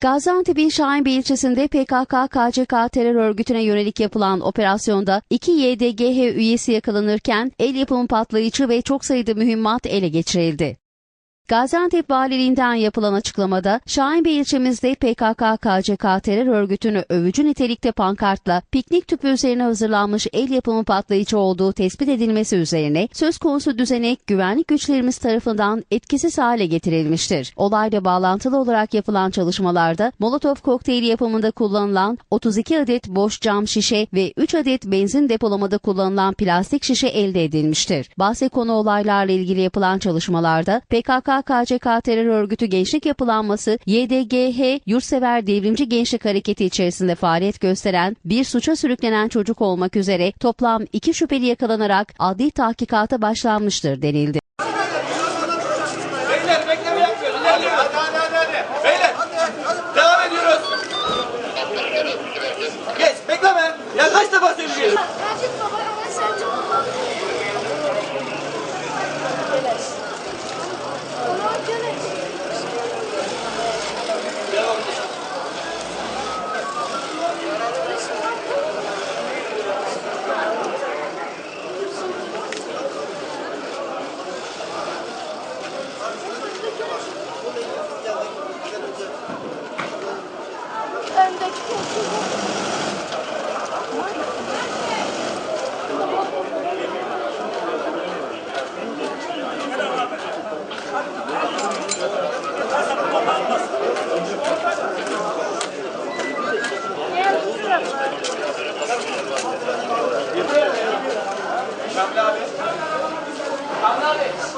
Gaziantep'in Şahinbey ilçesinde PKK-KCK terör örgütüne yönelik yapılan operasyonda 2 YDGH üyesi yakalanırken el yapımı patlayıcı ve çok sayıda mühimmat ele geçirildi. Gaziantep Valiliğinden yapılan açıklamada Şahinbey ilçemizde PKK-KCK terör örgütünü övücü nitelikte pankartla piknik tüpü üzerine hazırlanmış el yapımı patlayıcı olduğu tespit edilmesi üzerine söz konusu düzenek güvenlik güçlerimiz tarafından etkisiz hale getirilmiştir. Olayla bağlantılı olarak yapılan çalışmalarda Molotov kokteyli yapımında kullanılan 32 adet boş cam şişe ve 3 adet benzin depolamada kullanılan plastik şişe elde edilmiştir. Bahse konu olaylarla ilgili yapılan çalışmalarda PKK KCK terör örgütü gençlik yapılanması YDGH Yurtsever Devrimci Gençlik Hareketi içerisinde faaliyet gösteren bir suça sürüklenen çocuk olmak üzere toplam iki şüpheli yakalanarak adli tahkikata başlanmıştır denildi. Geç bekleme. Ya kaç defa söyleyeceğiz? Kamil abi. Kamil abi.